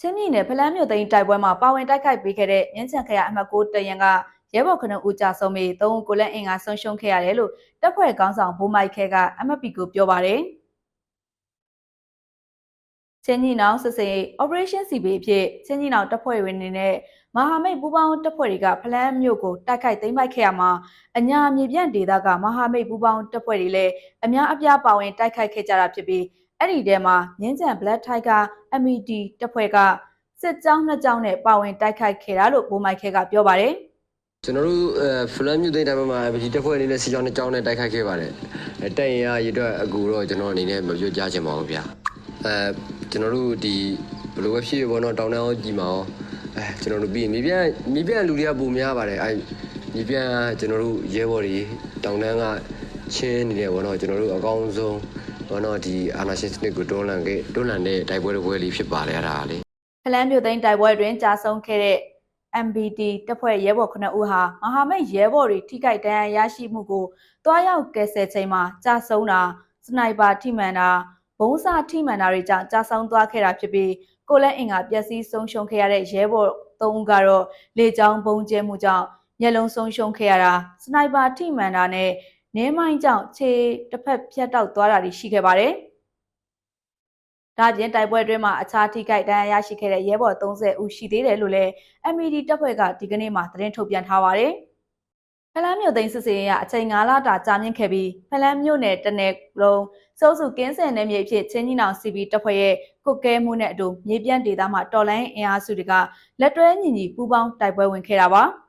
ချင်းပြည်နယ်ဖလန်းမြို့သိမ်းတိုက်ပွဲမှာပါဝင်တိုက်ခိုက်ပေးခဲ့တဲ့မြင်းချံခရအမှတ်6တရန်ကရဲဘော်ခဏဦးကြဆုံးပြီးသုံးဦးကိုလည်းအင်္ဂါဆုံးရှုံးခဲ့ရတယ်လို့တပ်ဖွဲ့ခေါင်းဆောင်ဘိုးမိုက်ခဲက MFP ကိုပြောပါတယ်ချင်းကြီးနောင်စစ်စေး Operation CB အဖြစ်ချင်းကြီးနောင်တပ်ဖွဲ့ဝင်တွေနဲ့မဟာမိတ်ပူးပေါင်းတပ်ဖွဲ့တွေကဖလန်းမြို့ကိုတိုက်ခိုက်သိမ်းပိုက်ခဲ့ရမှာအညာမြေပြန့်ဒေသကမဟာမိတ်ပူးပေါင်းတပ်ဖွဲ့တွေလည်းအများအပြားပါဝင်တိုက်ခိုက်ခဲ့ကြတာဖြစ်ပြီး အဲ့ဒီထဲမှာမြင်းကြံ Black Tiger MED တပ်ဖွဲ့ကစစ်ကြောင်းနှစ်ကြောင်းနဲ့ပါဝင်တိုက်ခိုက်ခဲ့တာလို့ဘိုးမိုက်ခဲကပြောပါတယ်ကျွန်တော်တို့အဲဖလန်မြူသိန်းတိုင်းမှာဗီတက်ဖွဲ့အနေနဲ့စီကြောင်းနဲ့ကြောင်းနဲ့တိုက်ခိုက်ခဲ့ပါတယ်အဲတက်ရင်ရရတော့အကူတော့ကျွန်တော်အနေနဲ့မပြောကြချင်ပါဘူးဗျာအဲကျွန်တော်တို့ဒီဘယ်လိုပဲဖြစ်ဘောတော့တောင်းတန်းအောင်ကြည်မအောင်အဲကျွန်တော်တို့ပြီးမြေပြန့်မြေပြန့်လူတွေကပုံများပါတယ်အဲမြေပြန့်ကျွန်တော်တို့ရဲဘော်တွေတောင်းတန်းကချင်းနေတယ်ဘောတော့ကျွန်တော်တို့အကောင်းဆုံး ဘောတော့ဒီအာနာရှင်စနစ်ကိုတွန်းလှန်ခဲ့တွန်းလှန်တဲ့တိုက်ပွဲတစ်ပွဲလေးဖြစ်ပါတယ်အဲ့ဒါလေးဖလန်းမြို့သိမ်းတိုက်ပွဲတွင်ကြာဆုံးခဲ့တဲ့ MBD တပ်ဖွဲ့ရဲဘော်9ဦးဟာမဟာမိတ်ရဲဘော်တွေထိခိုက်ဒဏ်ရာရရှိမှုကိုတွားရောက်ကယ်ဆယ်ချိန်မှာကြာဆုံးတာစနိုက်ပါထိမှန်တာဘုံးစာထိမှန်တာတွေကြောင့်ကြာဆုံးသွားခဲ့တာဖြစ်ပြီးကိုလည်းအင်္ဂါပျက်စီးဆုံးရှုံးခဲ့ရတဲ့ရဲဘော်3ဦးကတော့လေကြောင်းဘုံကျဲမှုကြောင့်မျက်လုံးဆုံးရှုံးခဲ့ရတာစနိုက်ပါထိမှန်တာနဲ့ နင်းမိုင်းကြောင့်ခြေတစ်ဖက်ဖြတ်တောက်သွားတာတွေရှိခဲ့ပါတယ်။ဒါ့အပြင်တိုက်ပွဲအတွင်းမှာအခြားထိခိုက်ဒဏ်ရာရရှိခဲ့တဲ့ရဲဘော်30ဦးရှိသေးတယ်လို့လည်း MED တပ်ဖွဲ့ကဒီကနေ့မှသတင်းထုတ်ပြန်ထားပါတယ်။ဖလန်းမြို့သိမ်းစစ်စေးရအချိန်9လတာကြာမြင့်ခဲ့ပြီးဖလန်းမြို့နယ်တနယ်လုံးစိုးစုကင်းစင်နယ်မြေဖြစ်ချင်းကြီးနောင် CB တပ်ဖွဲ့ရဲ့ကုတ်ကဲမှုနဲ့အတူမြေပြန့်ဒေသမှာတော်လိုင်းအင်အားစုတွေကလက်တွဲညီညီပူးပေါင်းတိုက်ပွဲဝင်ခဲ့တာပါ။